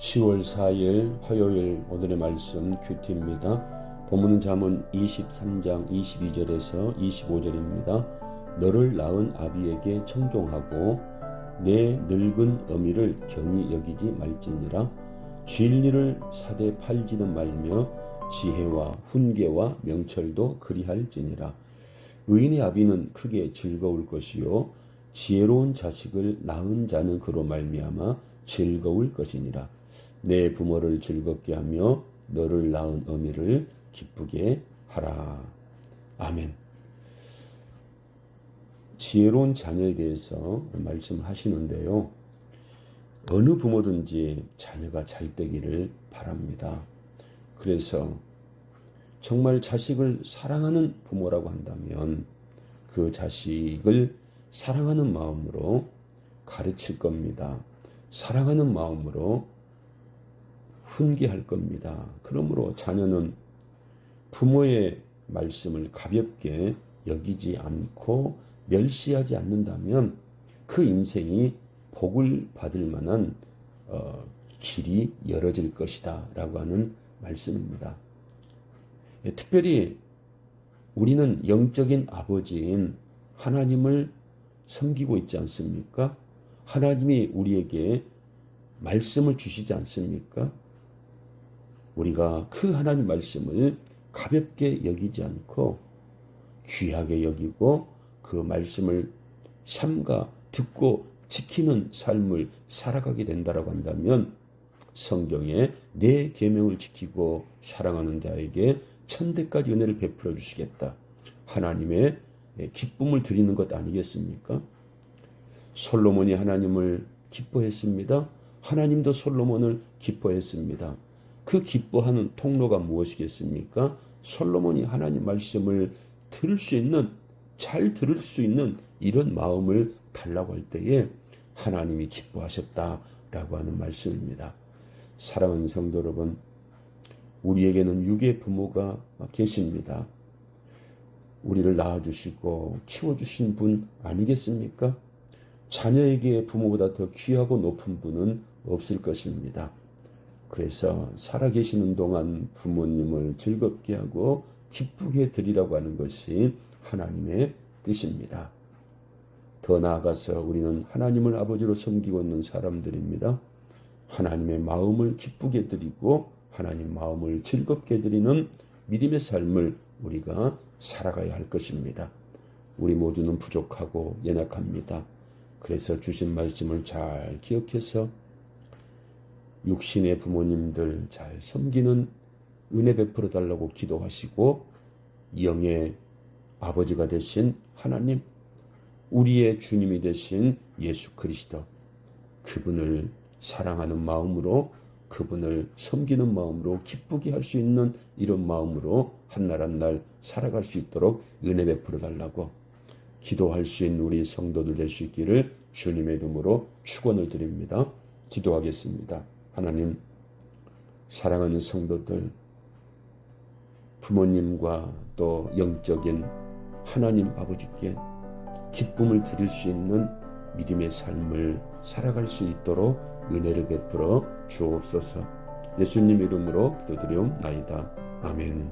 10월 4일 화요일 오늘의 말씀 큐티입니다. 본문은 잠언 23장 22절에서 25절입니다. 너를 낳은 아비에게 청종하고 내 늙은 어미를 경히 여기지 말지니라 진리를 사대 팔지는 말며 지혜와 훈계와 명철도 그리할지니라 의인의 아비는 크게 즐거울 것이요 지혜로운 자식을 낳은 자는 그로 말미암아 즐거울 것이니라 내 부모를 즐겁게 하며 너를 낳은 어미를 기쁘게 하라 아멘 지혜로운 자녀에 대해서 말씀하시는데요. 어느 부모든지 자녀가 잘 되기를 바랍니다. 그래서 정말 자식을 사랑하는 부모라고 한다면 그 자식을 사랑하는 마음으로 가르칠 겁니다. 사랑하는 마음으로 훈계할 겁니다. 그러므로 자녀는 부모의 말씀을 가볍게 여기지 않고 멸시하지 않는다면 그 인생이 복을 받을 만한 어, 길이 열어질 것이다 라고 하는 말씀입니다. 예, 특별히 우리는 영적인 아버지인 하나님을 섬기고 있지 않습니까? 하나님이 우리에게 말씀을 주시지 않습니까? 우리가 그 하나님 말씀을 가볍게 여기지 않고 귀하게 여기고 그 말씀을 삼가 듣고 지키는 삶을 살아가게 된다라고 한다면 성경에 내 계명을 지키고 사랑하는 자에게 천대까지 은혜를 베풀어 주시겠다. 하나님의 기쁨을 드리는 것 아니겠습니까? 솔로몬이 하나님을 기뻐했습니다. 하나님도 솔로몬을 기뻐했습니다. 그 기뻐하는 통로가 무엇이겠습니까? 솔로몬이 하나님 말씀을 들을 수 있는 잘 들을 수 있는 이런 마음을 달라고 할 때에 하나님이 기뻐하셨다라고 하는 말씀입니다. 사랑하는 성도 여러분, 우리에게는 육의 부모가 계십니다. 우리를 낳아주시고 키워주신 분 아니겠습니까? 자녀에게 부모보다 더 귀하고 높은 분은 없을 것입니다. 그래서 살아계시는 동안 부모님을 즐겁게 하고 기쁘게 드리라고 하는 것이 하나님의 뜻입니다. 더 나아가서 우리는 하나님을 아버지로 섬기고 있는 사람들입니다. 하나님의 마음을 기쁘게 드리고 하나님 마음을 즐겁게 드리는 믿음의 삶을 우리가 살아가야 할 것입니다. 우리 모두는 부족하고 연약합니다. 그래서 주신 말씀을 잘 기억해서 육신의 부모님들 잘 섬기는 은혜 베풀어 달라고 기도하시고 영의 아버지가 되신 하나님, 우리의 주님이 되신 예수 그리스도, 그분을 사랑하는 마음으로 그분을 섬기는 마음으로 기쁘게 할 수 있는 이런 마음으로 한날 한날 살아갈 수 있도록 은혜 베풀어 달라고 기도할 수 있는 우리 성도들 될 수 있기를 주님의 이름으로 축원을 드립니다. 기도하겠습니다. 하나님 사랑하는 성도들 부모님과 또 영적인 하나님 아버지께 기쁨을 드릴 수 있는 믿음의 삶을 살아갈 수 있도록 은혜를 베풀어 주옵소서. 예수님 이름으로 기도드리옵나이다. 아멘.